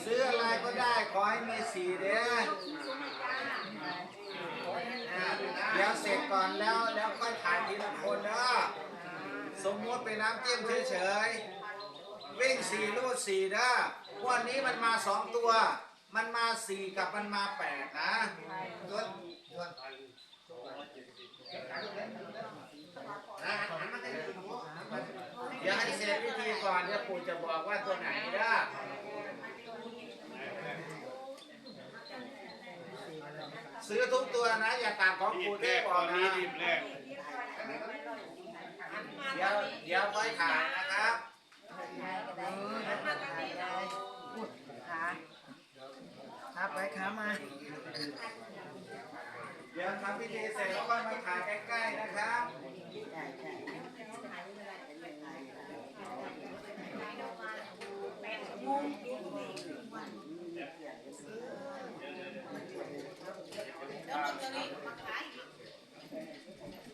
สี่เด้ออ่าเดี๋ยวเสร็จก่อนแล้วแล้วค่อยถ่ายทีละคนเด้อสมมติเป็นน้ำจิ้มเฉยๆวิ่งสี่ลูดสี่เด้อวันนี้มันมาสองตัว มันมาสี่กับมันมาแปดนะตัวตัวเดี๋ยวให้เสร็จพิธีก่อนเดี๋ยวปู่จะบอกว่าตัวไหนเด้อ ซื้อทุกตัวนะ อย่าต่างของรีกูบแรที่กบตออกนนะนี้รีบแรกเดี๋ยวเดี๋ยวค่อยขายนะครับขาขาไปขามา เดี๋ยวทำพิธีเสร็จแล้วค่อยมาขายใกล้ๆนะครับ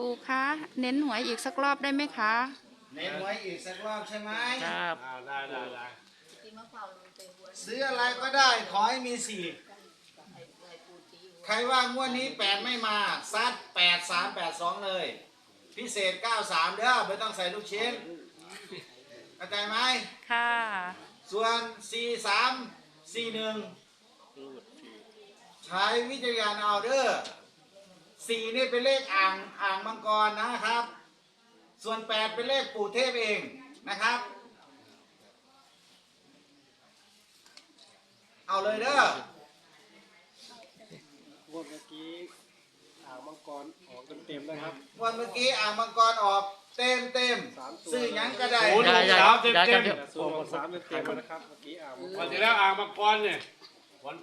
ปูคะเน้นหวยอีกสักรอบได้ไหมคะเน้นไว้อีกสักรอบใช่ไหมครับอ่าได้ได้ได้ซื้ออะไรก็ได้ ขอให้มีสี่ใครว่างวดนี้แปดไม่มาซัดแปดสามแปดสองเลย พิเศษเก้าสามเด้อไม่ต้องใส่ลูกชิ้นเข้าใจไหม ค่ะ ส่วนสี่สามสี่หนึ่งใช้วิจารณญาณเอาเด้อ สี่นี่เป็นเลขอ่างอ่างมังกรนะครับ ส่วนแปดเป็นเลขปู่เทพเองนะครับ เอาเลยเด้อ งวดเมื่อกี้อ่างมังกรออกเต็มๆนะครับ วันเมื่อกี้อ่างมังกรออกเต็มเต็มๆซื้อหยังก็ได้ศูนย์ได้หกได้สามเต็มได้เต็มเดี๋ยวศูนย์หกสามเต็มๆนะครับเมื่อกี้อ่างมังกวันรที่แล้วอ่างมังกรเนี่ยวัน